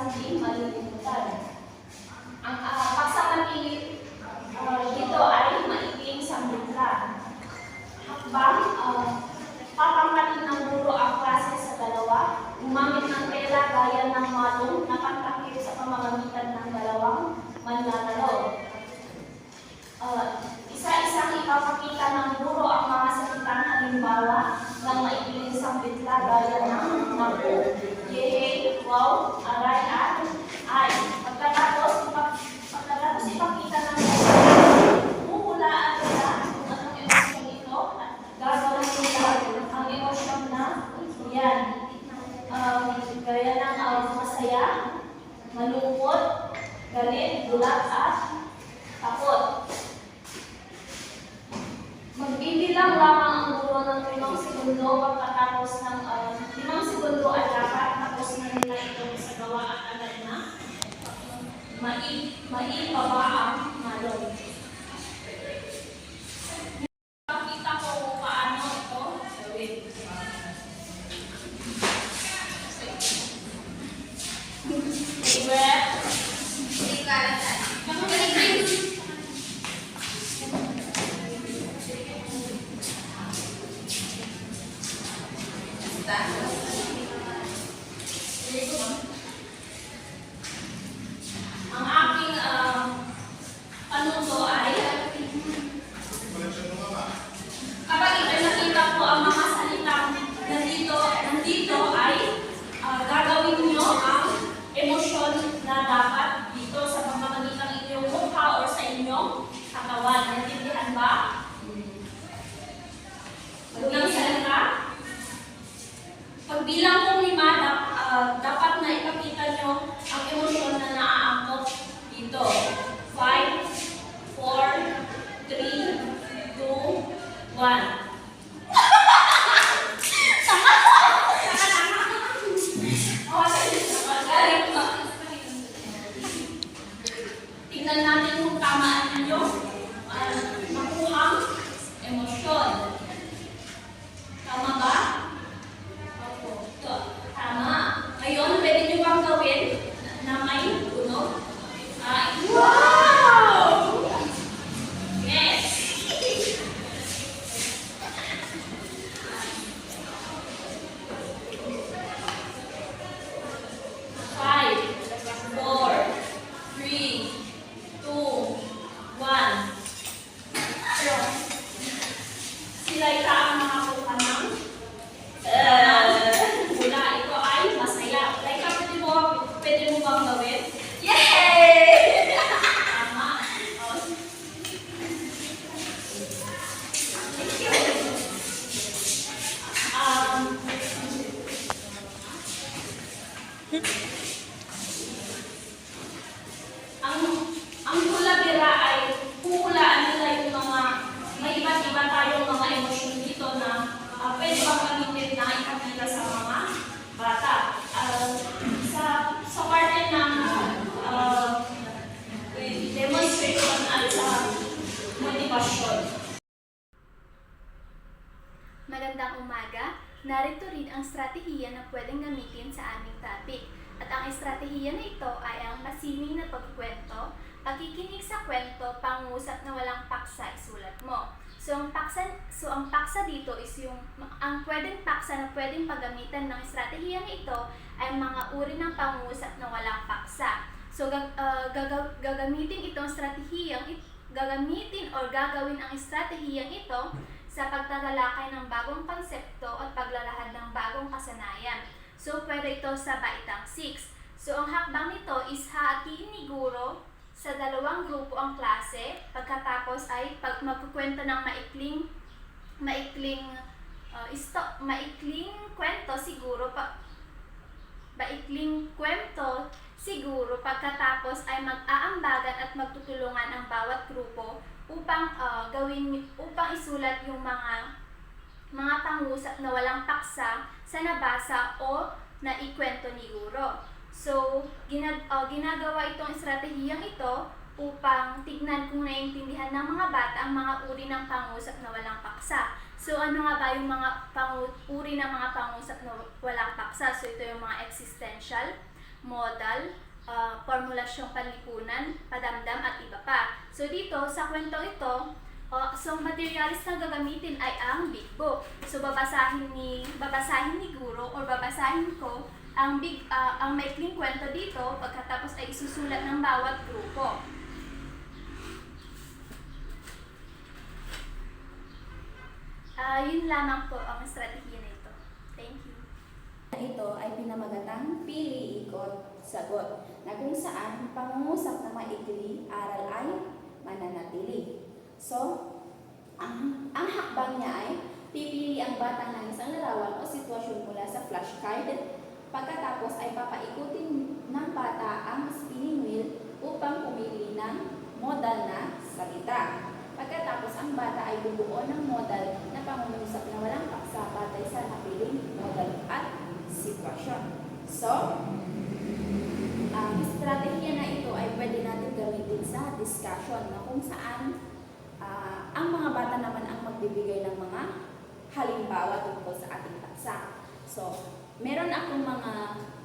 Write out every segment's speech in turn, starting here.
isang di malilimutan. Ang uh, pagsapati uh, dito ay maikling sambutla. Hakbang, uh, papangkatin ng guro ang klase sa dalawa, gumamit ng tela gaya ng malong na pagtakip sa pamamagitan ng dalawang manlalaro. Uh, isa-isang ipapakita ng guro ang mga salitang halimbawa ng maikling sambitla gaya ng naku, yehe, wow, aray, at ay. Pagkatapos, ipak pagkatapos ipakita ng huhulaan nila kung anong emosyon ito at gagawin nila ang emosyon na yan. Um, gaya ng um, masaya, malungkot, galit, gulat, at takot. Magbibilang lamang ang guro ng limang segundo pagkatapos ng uh, limang segundo ay dapat tapos na nila ito sa gawa at agad na mai maipaba ang malong. Narito rin ang estratehiya na pwedeng gamitin sa aming topic. Ang estratehiya na ito ay ang masining na pagkwento, pakikinig sa kwento, pangusap na walang paksa isulat mo. So ang paksa, so ang paksa dito is yung ang pwedeng paksa na pwedeng paggamitan ng estratehiya na ito ay mga uri ng pangusap na walang paksa. So gag, ah, gagaw- gagamitin itong estratehiyang it- gagamitin or gagawin ang estratehiyang ito sa pagtatalakay ng bagong konsepto at paglalahad ng bagong kasanayan. So, pwede ito sa Baitang 6. So, ang hakbang nito is hahatiin ni Guro sa dalawang grupo ang klase. Pagkatapos ay pag magkukwento ng maikling maikling uh, isto, maikling kwento siguro pa maikling kwento siguro pagkatapos ay mag-aambagan at magtutulungan ang bawat grupo upang ah, gawin upang isulat yung mga mga pangusap na walang paksa sa nabasa o naikwento ni guro. So, ginag ah, ginagawa itong estratehiyang ito upang tignan kung naiintindihan ng mga bata ang mga uri ng pangusap na walang paksa. So, ano nga ba yung mga pangu- uri ng mga pangusap na walang paksa? So, ito yung mga existential, modal, ah, formulasyong panlipunan, padamdam at iba pa. So dito, sa kwentong ito, ah, so materials na gagamitin ay ang big book. So babasahin ni babasahin ni guro or babasahin ko ang big ah, ang maikling kwento dito pagkatapos ay isusulat ng bawat grupo. Ah, yun lamang po ang strategiya na ito. Thank you. Ito ay pinamagatang pili, ikot, sagot na kung saan ang pangungusap na maikli, aral ay mananatili. So, ang, ang hakbang niya ay pipili ang bata ng isang larawan o sitwasyon mula sa flashcard. Pagkatapos ay papaikutin ng bata ang spinning wheel upang pumili ng modal na salita. Pagkatapos ang bata ay bubuo ng modal na pangungusap na walang paksa batay sa napiling modal at sitwasyon. So, ang estratehiya na ito ay pwede natin gamitin sa discussion na kung saan ah, ang mga bata naman ang magbibigay ng mga halimbawa tungkol sa ating paksa. So, meron akong mga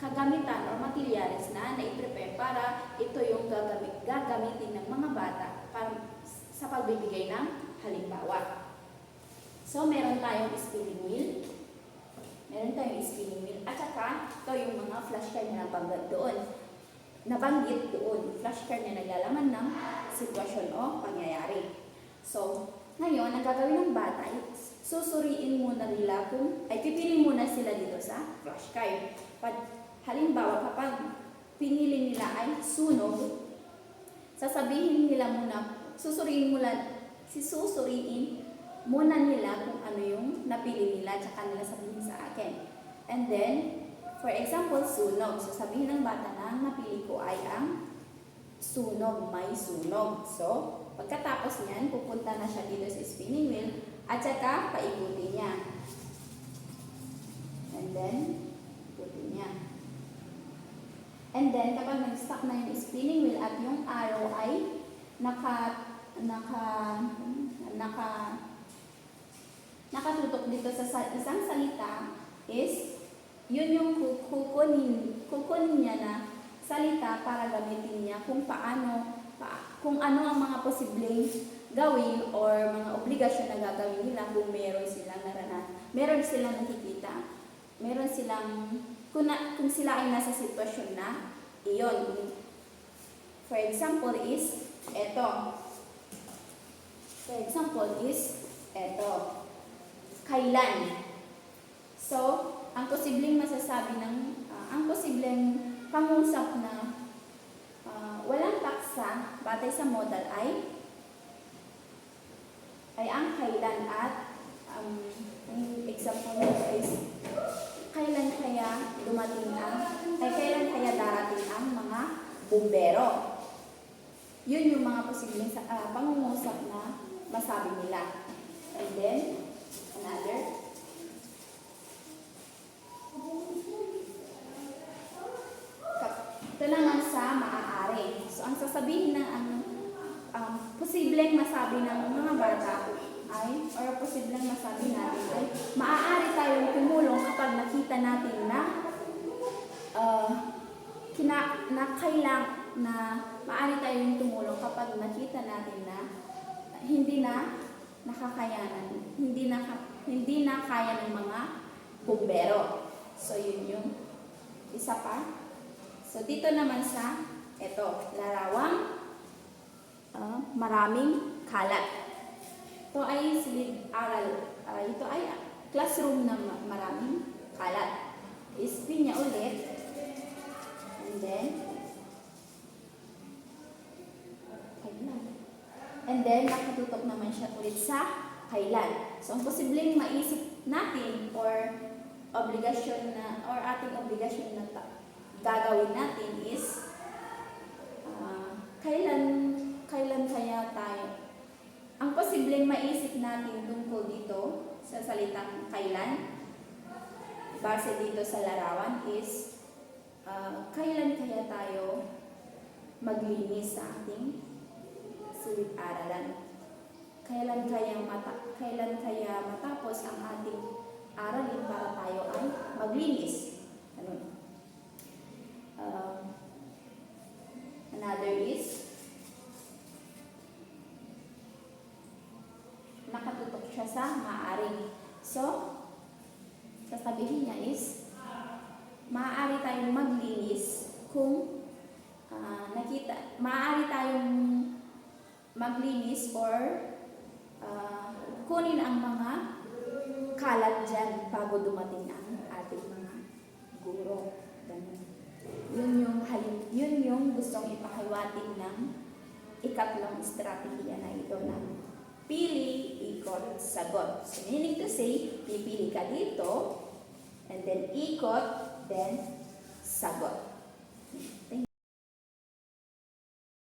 kagamitan o materials na na-prepare para ito yung gagamit, gagamitin ng mga bata para sa pagbibigay ng halimbawa. So, meron tayong spinning wheel, meron tayong spinning wheel, at saka ito yung mga flashcard na nabanggit doon. Nabanggit doon, flashcard na naglalaman ng sitwasyon o pangyayari. So, ngayon, ang gagawin ng bata ay susuriin muna nila kung, ay pipili muna sila dito sa flashcard. Pag, halimbawa, kapag pinili nila ay sunog, sasabihin nila muna, susuriin muna, si susuriin muna nila kung ano yung napili nila, tsaka nila sabihin sa akin. And then, for example, sunog. So, sabihin ng bata na napili ko ay ang sunog, may sunog. So, pagkatapos niyan, pupunta na siya dito sa spinning wheel at saka paikutin niya. And then, ikutin niya. And then, kapag nag-stuck na yung spinning wheel at yung arrow ay naka, naka, naka, nakatutok dito sa sa- isang salita is yun yung ku- kukunin, kukunin niya na salita para gamitin niya kung paano, pa, kung ano ang mga posibleng gawin or mga obligasyon na gagawin nila kung meron silang naranasan. Meron silang nakikita. Meron silang, kung, na, kung sila ay nasa sitwasyon na, iyon. For example is, eto. For example is, eto. Kailan? So, ang posibleng masasabi ng, ah, ang posibleng pangusap na ah, walang paksa batay sa modal ay ay ang kailan at um, ang example nito is kailan kaya dumating ang ay kailan kaya darating ang mga bumbero. Yun yung mga posibleng sa- ah, pangungusap na masabi nila. And then, another. Kap- naman sa maaari. So, ang sasabihin na ang ang posibleng masabi ng mga bata ay, or posibleng masabi natin ay, maaari tayong tumulong kapag nakita natin na uh, kina, na kailang na maaari tayong tumulong kapag nakita natin na hindi na nakakayanan, hindi na hindi na kaya ng mga bumbero. So yun yung isa pa. So dito naman sa eto, larawang ah, maraming kalat. Ito ay silid-aral. ah, ito ay classroom na ma- maraming kalat. Ispin niya ulit. And then? And then, nakatutok naman siya ulit sa kailan. So, ang posibleng maisip natin or obligasyon na, or ating obligasyon na gagawin natin is, ah, kailan, kailan kaya tayo? Ang posibleng maisip natin tungkol dito sa salitang kailan, base dito sa larawan is, ah, kailan kaya tayo maglinis sa ating silid-aralan? Kailan kaya mata kailan kaya matapos ang ating aralin para tayo ay maglinis? Ano? uh, another is nakatutok siya sa maaari. So, sasabihin niya is maaari tayong maglinis kung ah, nakita, maaari tayong maglinis or ah, kunin ang mga kalat dyan bago dumating ang ating mga guro. Ganun. Yun yung, halim, yun yung gustong ipahiwatig ng ikatlong estratehiya na ito ng pili, ikot, sagot. So, meaning to say, pipili ka dito, and then ikot, then sagot. Thank